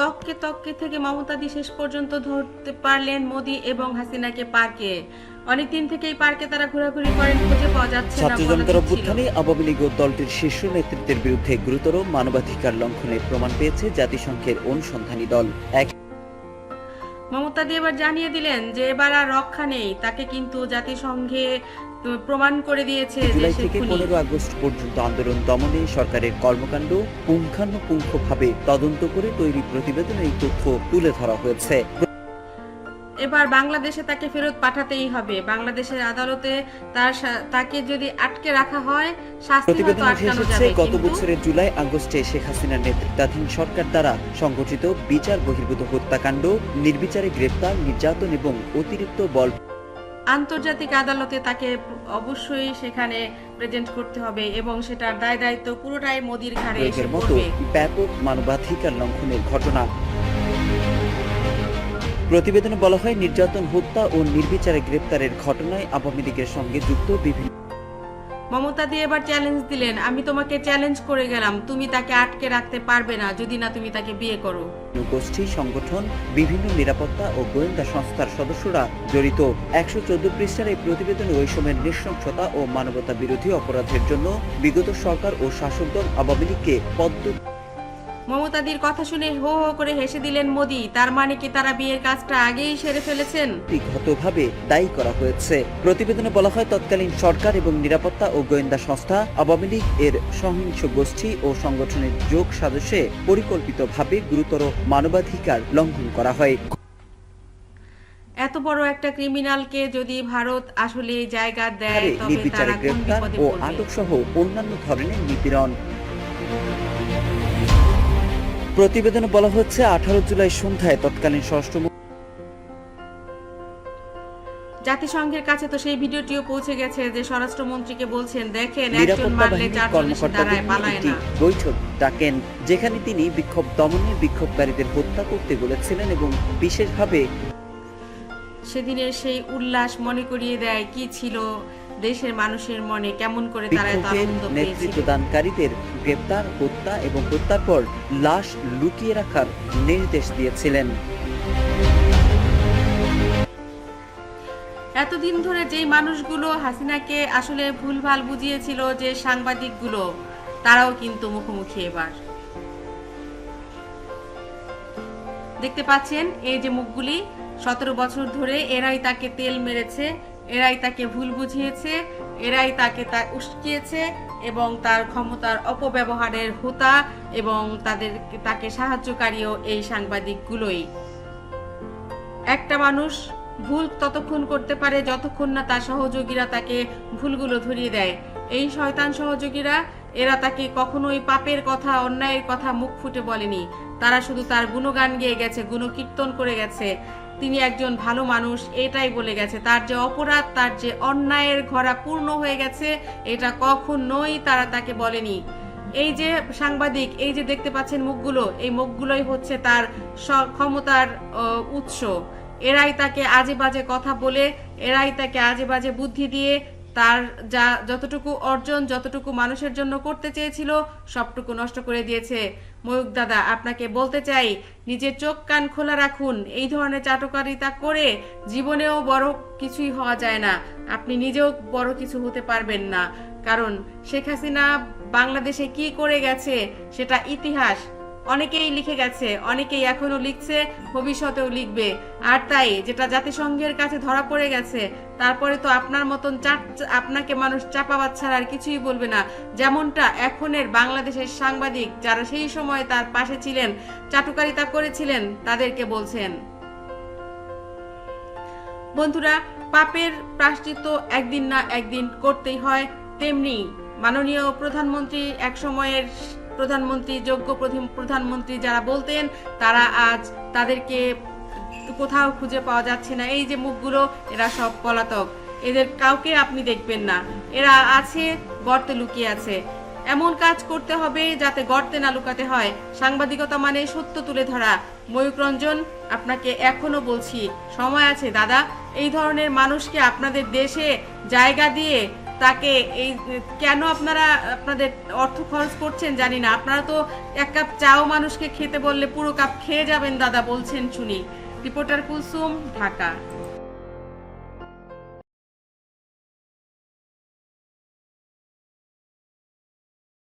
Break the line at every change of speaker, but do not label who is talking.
তককে তককে থেকে মমতাদি শেষ পর্যন্ত ধরতে পারলেন মোদি এবং হাসিনাকে পার্কে। অনেকদিন থেকেই পার্কে তারা ঘোরাঘুরি করেন খুঁজে পাওয়া যাচ্ছে না
ছাত্র জনতার অভ্যুত্থানে আওয়ামী লীগ ও দলটির শীর্ষ নেতৃত্বের বিরুদ্ধে গুরুতর মানবাধিকার লঙ্ঘনের প্রমাণ পেয়েছে জাতিসংঘের অনুসন্ধানী দল। এক
মমতাদি এবার জানিয়ে দিলেন যে এবার আর রক্ষা নেই তাকে কিন্তু জাতিসংঘে প্রমাণ করে দিয়েছে যে সে।
পনেরো আগস্ট পর্যন্ত আন্দোলন দমনে সরকারের কর্মকাণ্ড পুঙ্খানুপুঙ্খভাবে তদন্ত করে তৈরি প্রতিবেদনে এই তথ্য তুলে ধরা হয়েছে
এবার বাংলাদেশে তাকে ফেরত পাঠাতেই হবে। বাংলাদেশের আদালতে তার তাকে যদি আটকে রাখা হয় শাস্তি হয়তো আটকানো যাবে।
গত বছরের জুলাই আগস্টে শেখ হাসিনার নেতৃত্বাধীন সরকার দ্বারা সংগঠিত বিচার বহির্ভূত হত্যাকাণ্ড নির্বিচারে গ্রেপ্তার নির্যাতন এবং অতিরিক্ত বল
আন্তর্জাতিক আদালতে তাকে অবশ্যই সেখানে প্রেজেন্ট করতে হবে এবং সেটার দায় দায়িত্ব পুরোটাই মোদির ঘাড়ে এসে
মতো
পড়বে।
ব্যাপক মানবাধিকার লঙ্ঘনের ঘটনা প্রতিবেদনে বলা হয় নির্যাতন হত্যা ও নির্বিচারে গ্রেপ্তারের ঘটনায় আওয়ামী লীগের সঙ্গে যুক্ত বিভিন্ন
মমতা দিয়ে এবার চ্যালেঞ্জ দিলেন। আমি তোমাকে চ্যালেঞ্জ করে গেলাম। তুমি তাকে আটকে রাখতে পারবে না। যদি না তুমি তাকে বিয়ে করো।
গোষ্ঠী সংগঠন বিভিন্ন নিরাপত্তা ও গোয়েন্দা সংস্থার সদস্যরা জড়িত। একশো চোদ্দ পৃষ্ঠার এই প্রতিবেদনে ওই সময়ের নৃশংসতা ও মানবতা বিরোধী অপরাধের জন্য বিগত সরকার ও শাসক দল আওয়ামী লীগকে পদ্ম
মমতাদির কথা শুনে হো হো করে হেসে দিলেন মোদি। তার মানে কি তারা বিয়ের কাজটা আগেই সেরে ফেলেছেন?
ব্যক্তিগতভাবে দায়ী করা হয়েছে। প্রতিবেদনে বলা হয় তৎকালীন সরকার এবং নিরাপত্তা ও গোয়েন্দা সংস্থা আওয়ামী লীগ এর সহিংস গোষ্ঠী ও সংগঠনের যোগ সাজসে পরিকল্পিতভাবে গুরুতর মানবাধিকার লঙ্ঘন করা হয়।
এত বড় একটা ক্রিমিনালকে যদি ভারত আসলে জায়গা দেয় তবে তারা কোন বিপদে
ও আটক সহ অন্যান্য ধরনের নিপীড়ন। প্রতিবেদনে বলা হচ্ছে আঠারো জুলাই সন্ধ্যায় তৎকালীন স্বরাষ্ট্র
জাতিসংঘের কাছে তো সেই ভিডিওটিও পৌঁছে গেছে যে স্বরাষ্ট্রমন্ত্রীকে বলছেন দেখেন একজন মারলে
বাহিনীর
চারজন দাঁড়ায় পালায় না।
বৈঠক ডাকেন যেখানে তিনি বিক্ষোভ দমনে বিক্ষোভকারীদের হত্যা করতে বলেছিলেন এবং বিশেষভাবে
সেদিনের সেই উল্লাস মনে করিয়ে দেয় কি ছিল? দেশের মানুষের মনে কেমন করে তারা এত আনন্দ
নেতৃত্বদানকারীদের গ্রেপ্তার হত্যা এবং হত্যার পর লাশ লুকিয়ে রাখার নির্দেশ দিয়েছিলেন।
এতদিন ধরে যেই মানুষগুলো হাসিনাকে আসলে ভুলভাল বুঝিয়েছিল যে সাংবাদিকগুলো তারাও কিন্তু মুখোমুখি এবার। দেখতে পাচ্ছেন এই যে মুখগুলি সতেরো বছর ধরে এরাই তাকে তেল মেরেছে এরাই তাকে ভুল বুঝিয়েছে, এরাই তাকে তা উস্কিয়েছে এবং তার ক্ষমতার অপব্যবহারের হোতা এবং তাদের তাকে সাহায্যকারীও এই সাংবাদিকগুলোই। একটা মানুষ ভুল ততক্ষণ করতে পারে যতক্ষণ না তার সহযোগীরা তাকে ভুলগুলো ধরিয়ে দেয়। এই শয়তান সহযোগীরা, এরা তাকে কখনোই পাপের কথা, অন্যায়ের কথা মুখ ফুটে বলেনি। তারা শুধু তার গুণগান গেয়ে গেছে, গুণকীর্তন করে গেছে। তিনি একজন ভালো মানুষ, এটাই বলে গেছে। তার যে অপরাধ, তার যে অন্যায়ের ঘরা পূর্ণ হয়ে গেছে, এটা কখনোই তারা তাকে বলেনি। এই যে সাংবাদিক, এই যে দেখতে পাচ্ছেন মুখগুলো, এই মুখগুলোই হচ্ছে তার ক্ষমতার উৎস। এরাই তাকে আজে বাজে কথা বলে, এরাই তাকে আজে বাজে বুদ্ধি দিয়ে তার যা যতটুকু অর্জন, যতটুকু মানুষের জন্য করতে চেয়েছিল, সবটুকু নষ্ট করে দিয়েছে। ময়ূক দাদা, আপনাকে বলতে চাই, নিজের চোখ কান খোলা রাখুন। এই ধরনের চাটকারিতা করে জীবনেও বড় কিছুই হওয়া যায় না। আপনি নিজেও বড় কিছু হতে পারবেন না। কারণ শেখ হাসিনা বাংলাদেশে কি করে গেছে, সেটা ইতিহাস। অনেকেই লিখে গেছে, অনেকেই এখনও লিখছে, ভবিষ্যতেও লিখবে। আর তাই, যেটা জাতিসংঘের কাছে ধরা পড়ে গেছে, তারপরে তো আপনার মতন চাপ, আপনাকে মানুষ চাপাবাদ ছাড়া আর কিছুই বলবে না। যেমনটা এখনের বাংলাদেশের সাংবাদিক যারা সেই সময় তার পাশে ছিলেন, চাটুকারিতা করেছিলেন, তাদেরকে বলছেন। বন্ধুরা, পাপের প্রাশ্চিত্য একদিন না একদিন করতেই হয়, তেমনি মাননীয় প্রধানমন্ত্রী এক সময়ের প্রধানমন্ত্রী, যোগ্য প্রধানমন্ত্রী যারা বলতেন, তারা আজ তাদেরকে কোথাও খুঁজে পাওয়া যাচ্ছে না। এই যে মুখগুলো, এরা সব পলাতক। এদের কাউকে আপনি দেখবেন না। এরা আছে, গর্তে লুকিয়ে আছে। এমন কাজ করতে হবে যাতে গর্তে না লুকাতে হয়। সাংবাদিকতা মানে সত্য তুলে ধরা। ময়ূক রঞ্জন, আপনাকে এখনও বলছি, সময় আছে, দাদা। এই ধরনের মানুষকে আপনাদের দেশে জায়গা দিয়ে তাকে এই, কেন আপনারা, আপনাদের অর্থ খরচ করছেন জানি না। আপনারা তো এক কাপ চাও মানুষকে খেতে বললে পুরো কাপ খেয়ে যাবেন, দাদা বলছেন শুনি। রিপোর্টার কুলসুম, ঢাকা।